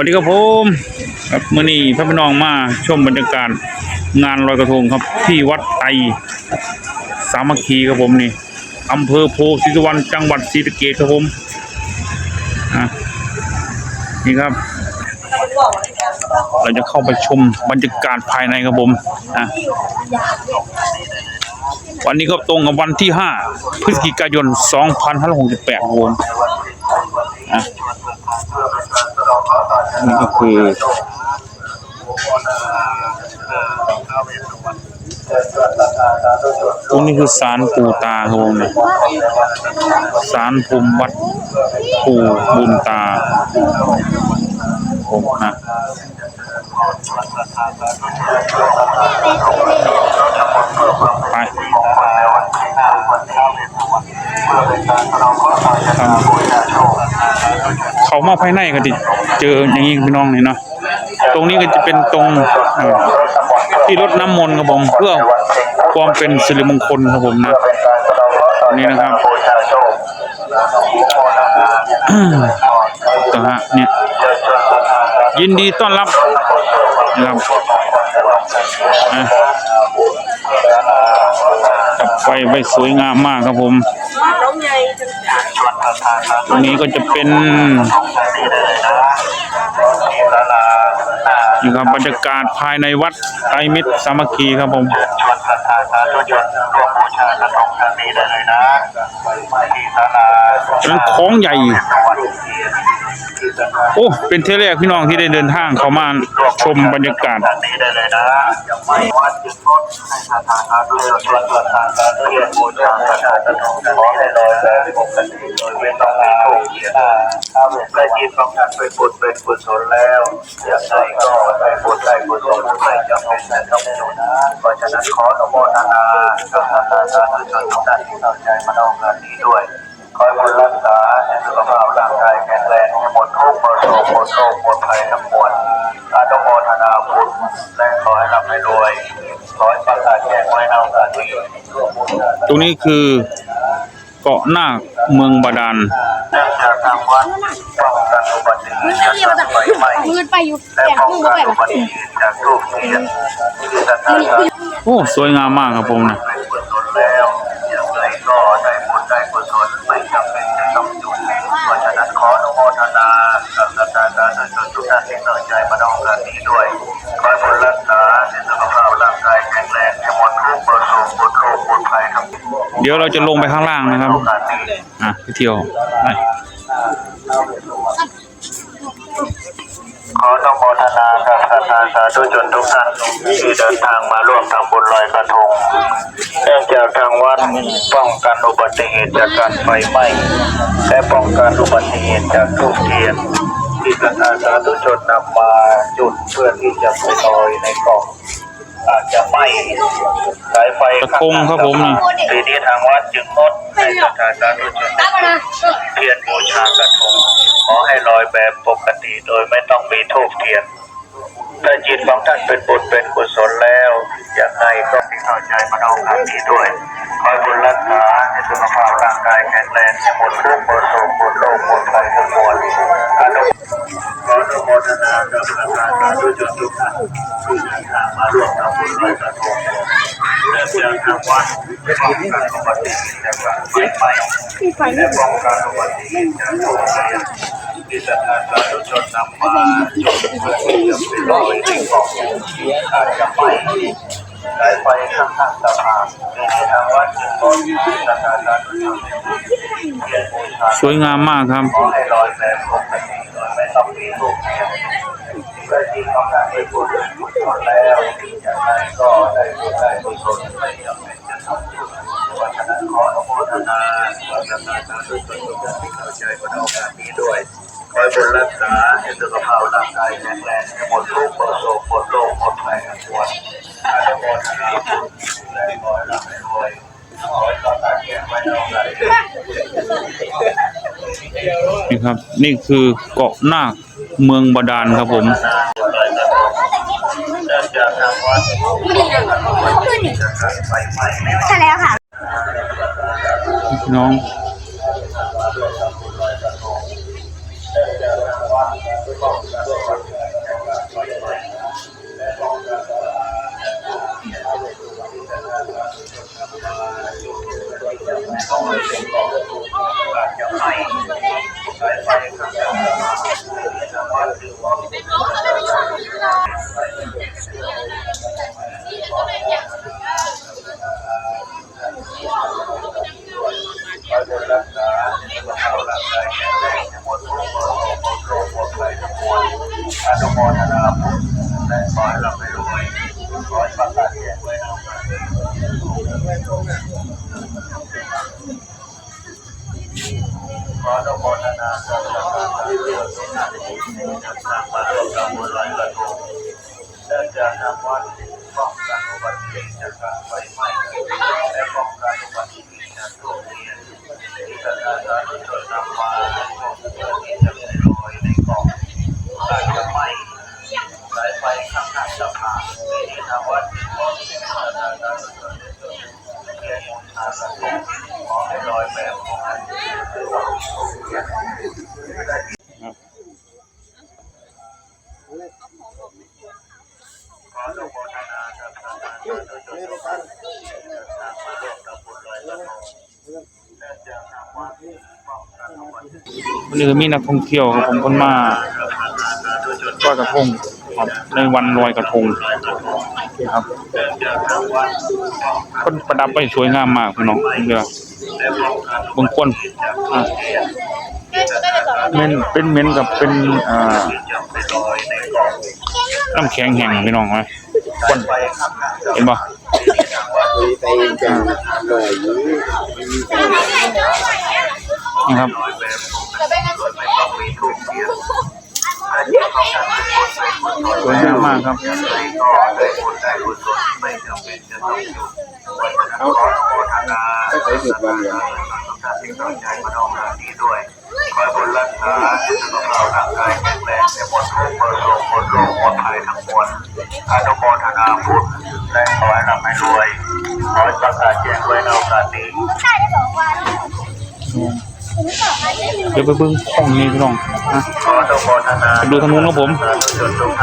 วัสดีครับผมครับมื่อนี้พระพน้องมาชมบรรยากาศงานลอยกระทงครับ ที่วัดไตรสามัคคีครับผมนี่อำเภอโพธิสุวรรณจังหวัดศรีสะเกษครับผมนี่ครับ เราจะเข้าไปชมบรรยากาศภายในครับผมอะวันนี้ก็ตรงกับวันที่ 5 พฤศจิกายน 2568ครับผมอะ นี่ก็คือตรงนี้คือศาลปู่ตาครับผมเนี่ยศาลภูมิวัดปูบุญตาผมนะไป ครับเขามาภายในก็ติเจออย่างนี้พี่น้องนี่เนาะตรงนี้ก็จะเป็นตรงเอ่อที่รดน้ำมนต์ครับผมเพื่อความเป็นสิริมงคลครับผมนะตรงนี้นะครับต่อฮะเนี่ยยินดีต้อนรับนะครับอะจับไฟไว้สวยงามมากครับผม ตรงนี้ก็จะเป็นนี่ครับบรรยากาศภายในวัดไตรมิตรสามัคคีครับผมชวนศรัทธาสาธุชนร่วมบูชากระทงครั้งนี้ได้เลยนะที่ศาลาเป็นของใหญ่ โอ้ เป็นเทเลกพี่น้องที่ได้เดินทางเข้ามาชมบรรยากาศนี้ได้เลยนะไม่วัดจึงงดให้ศรัทาสาธุชนชวนศรัทาสาธุชนบูชากระทงกระทงครั้งนี้ได้เลยนะปกติโดยไม่ต้องมีทุกข์เอ่อถ้าได้ยินของท่านเป็นบุญเป็นกุศลแล้วอยากได้ก็ได้บุญได้กุศลไม่จำเป็นแต่ต้องอยู่นะเพราะฉะนั้นขออนุโมทนากับศรัทาสาธุชนทุกท่านที่เข้าใจมาเอางานนี้ด้วยคอยบุญรักษาให้สุขภาพร่างกายแข็งแรง ให้หมดทุกข์หมดโศกหมดโรคหมดภัยทั้งมวลอนุโมทนาบุญและขอให้ร่ำให้รวยขอให้ประกาศแจ้งไว้ในโอกาสนี้ตรงนี้คือเกาะนาคเมืองบาดาลเนื่องจากทางวัดป้องกันอุบัติเหตุจากการไฟไหม้มืดไปอยู่และแต่ป้องกันอุบัติเหตุจากรูปเทียนที่สถานโอ้ สวยงามมากครับผมนะ แล้วอย่างไรก็ได้บุญได้กุศลไม่จำเป็นจะต้องหยุดเพราะฉะนั้นขออนุโมท นากับศรัทธาสาธุชนทุกท่านที่ตั้งใจมาดองกันนี้ด้วยขอให้บุญรักษาให้สุขภาพร่างกายแข็งแรงให้หมดทุกข์หมดโศกหมดโรคหมดภัยทั้งปวงเดี๋ยวเราจะลงไปข้างล่างนะครับโอกาสนี้อะไปเที่ยวไปขออนุโมทนากับศรัทธาสาธุชนทุกท่านที่เดินทางมาร่วมทำบุญลอยกระทงเนื่องจากทางวัดป้องกันอุบัติเหตุจากการไฟไหม้และป้องกันอุบัติเหตุจากทูบเทียน ที่ศรัทธาสาธุชนนำมาจุดเพื่อที่จะไปลอยในกล่องอาจจะไหม้สายไฟตะคงครับผมนี่ทีนี้ทางวัดจึงงดให้ศรัทธาสาธุชนตามมานะเทียนบูชากระทงขอให้ลอยแบบปกติโดยไม่ต้องมีทูบเทียนถ้าจิตของท่านเป็นบุญเป็นกุศลแล้ว อย่างไรก็ที่เข้าใจมาเอาครั้งนี้ด้วย คอยบุญรักษาให้สุขภาพร่างกายแข็งแรงให้หมดทุกข์หมดโศกหมดโรคหมดภัยทั้งมวลอนุขออนุโมทนากับพระสาธุชนทุกท่านที่เดินทางมาร่วมทำบุญลอยกระทงเนื่องจากทางวัดป้องกันอุบัติเหตุจากการไฟไหม้และป้องกันอุบัติเหตุจากทุกเรื่องที่ศรัทธาสาธุชนนำมาจุดเพื่อที่จะไปลอยในกล่องอาจจะไหม้ สายไฟข้างทางสะพานในทางวัดจึงขอที่ศรัทธาสาธุชนเทียนบูชาสวยงามมากครับขอให้ลอยแบบปกติโดยไม่ต้องมีรูปเทียนเพื่อที่ต้องการให้บุญกุศลแล้วอย่างไรก็ได้บุญได้กุศลไม่จำเป็นจะต้องหยุดเพราะฉะนั้นขออนุโมทนาขอศรัทธาสาธุชนทุกท่านที่เข้าใจบนโอกาสนี้ด้วยคอยบุญรักษาให้สุขภาพร่างกายแข็งแรงให้หมดทุกข์หมดโศกหมดโรคหมดภัยทั้งปวง นี่ครับ นี่คือเกาะนาคเมืองบาดาลครับผมใช่แล้วค่ะ น้อง Oh, มทนาสำหรับการทำบุญที่น่าดีจะสร้างมาร่วมทำบุญลอยกระทงและจะนำวัดป้องกันอุบัติเหตุจากการไฟไหม้และป้องกันอุบัติเหตุจากโรคเรียนที่จะได้รับผลนำมาช่วงเดือนที่จะไปลอยในกองอาจจะไหม่สายไฟข้างหน้าสะพานที่ทำวัดขอเป็นพระราชาเรียนอาสาขอให้ลอยแบบของอันขออนุโมทนากับทางการโดยตรงทางมาร่วมทำบุญลอยกระทงและจะนำวัดป้องกันอุบัติเหตุ วันนี้ก็มีนักท่องเที่ยวครับผมคนมาลอยกระทงครับในวันลอยกระทงนะครับคนประดับไปสวยงามมากพี่น้องเรือ บางคนอะเม่นเป็นเม่นกับเป็นอ่าน้ำแข็งแห้งพี่น้องไหมคนเห็นปะไปจะลอยอยู่นี่ครับสวยงามมากครับ ก็ใช้สุดบางอย่างคอยบนรักษาสุขภาพร่างกายแข็งแรงในหมดทุกข์หมดโศกหมดโรคหมดภัยทั้งมวลอนุโมทนาพุทธและขอให้ร่ำให้รวยขอให้ประกาศแจ้งไว้ในโอกาสนี้ เดี๋ยวไปเบิ้งห้องนี้พี่น้องนะขออนุโมทนาไปดูทางนู้นครับผม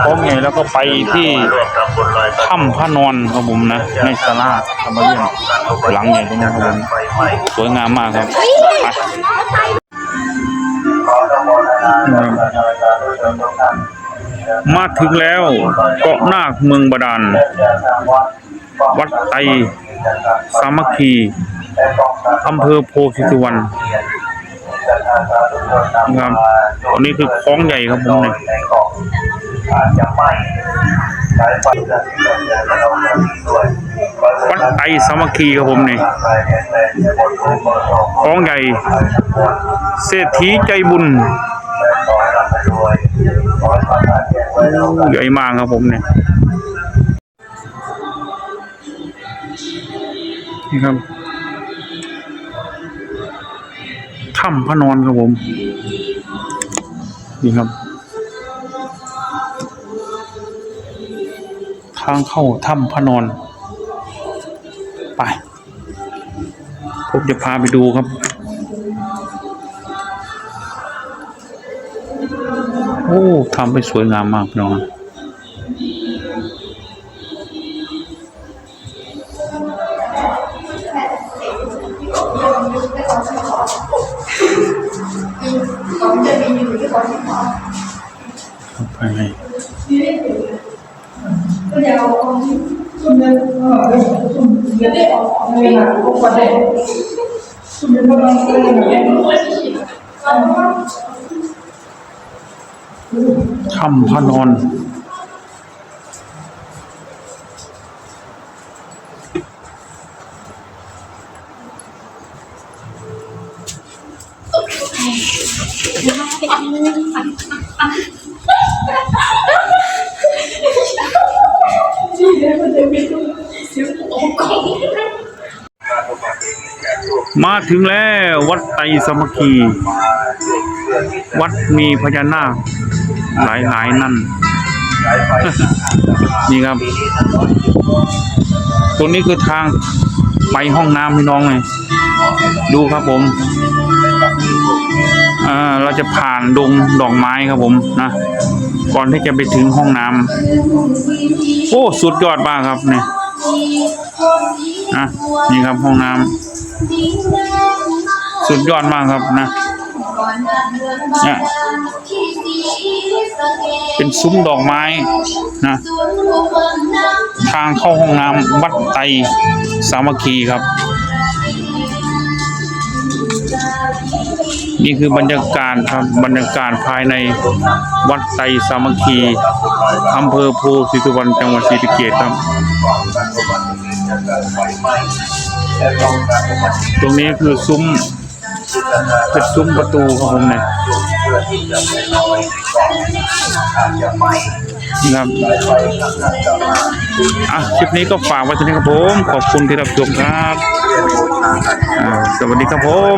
พร้อมไงแล้วก็ไปที่ร่วมทำบุญลอยกระทงถ้ำพระนอนครับผมนะในศาลาธรรมเรียนหลังใหญ่ตรงนั้นครับผมไฟไหม้สวยงามมากครับไปขออนุโมทนากับทางการโดยตรงทุกท่านมาถึงแล้วเกาะนาคเมืองบาดาลวัดไตรสามัคคีอำเภอโพธิสุวรรณ นะครับอันนี้คือคล้องใหญ่ครับผมเนี่ยอาจจะไหม้สมาเราด้วยวัดไตรสามัคคีครับผมเนี่ยคล้องใหญ่ เศรษฐีใจบุญใหญ่มากครับผมเนี่ยนี่ครับ ถ้ำพระนอนครับผม นี่ครับ ทางเข้าถ้ำพระนอน ไป ผมจะพาไปดูครับโอ้ทำไปสวยงามมากพะน้อง เข้าไปในก็จะเอาชุดนั้นเออชุดเดี๋ยวได้ออกเลยนะพวกคนได้ชุดนั้นก็ต้องเป็นอย่างนี้ถ้ำพนอน มาถึงแล้ววัดไตรสมคี วัดมีพญานาคหลายหลายนั่น นี่ครับ ตรงนี้คือทางไปห้องน้ำพี่น้องเลยดูครับผมอ่าเราจะผ่านดงดอกไม้ครับผมนะก่อนที่จะไปถึงห้องน้ำโอ้สุดยอดมากครับเนี่ยอะนี่ครับห้องน้ำ สุดยอดมากครับนะเนี่ยเป็นซุ้มดอกไม้นะทางเข้าห้องน้ำวัดไตสามัคคีครับ นี่คือบรรยากาศครับบรรยากาศภายในวัดไตสามัคคีอำเภอโพธิสุวรรณจังหวัดศรีสะเกษครับ ตรงนี้คือซุ้มเป็นซุ้มประตูครับผมเนี่ยนะครับอะคลิปนี้ก็ฝากไว้เท่านี้ครับผม ขอบคุณที่รับชมครับ สวัสดีครับผม